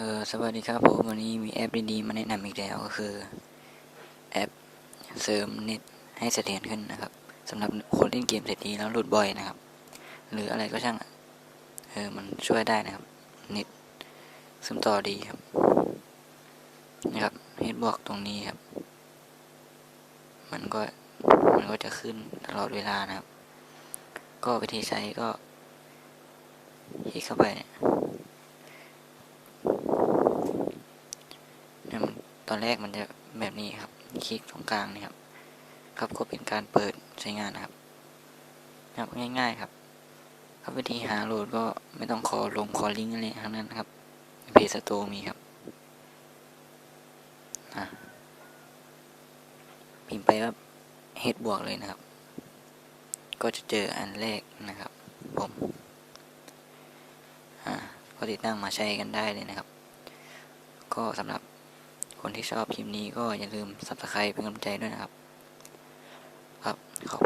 เออสวัสดีครับผมวันนี้มีแอปดีๆมาแนะนำอีกแล้วก็คือ แอปเสริมเน็ตให้เสถียรขึ้นนะครับสำหรับคนเล่นเกมเสร็จดีแล้วหลุดบ่อยนะครับ หรืออะไรก็ช่างเออมันช่วยได้นะครับเน็ตซึมต่อดีครับนะครับเฮดบวกตรงนี้ครับ มันก็มันก็จะขึ้นตลอดเวลานะครับ ก็วิธีใช้ก็คลิกเข้าไป เนี่ยมัน ตอนแรกมันจะแบบนี้ครับ คลิกตรงกลางนี่ครับ ครับก็เป็นการเปิดใช้งานนะครับครับง่าย ๆครับ ครับวิธีหาโหลดก็ไม่ต้องขอลงขอลิงก์อะไรทั้งนั้นนะครับเพจสโตมีครับอะพิมพ์ไปว่าเฮดบวกเลยนะครับ ก็จะเจออันแรกนะครับ ผมอ่าก็ติดตั้งมาใช้กันได้เลยนะครับ ก็สำหรับ คนที่ชอบคลิปนี้ก็อย่าลืม subscribe เป็นกำลังใจด้วยนะครับ ครับขอบ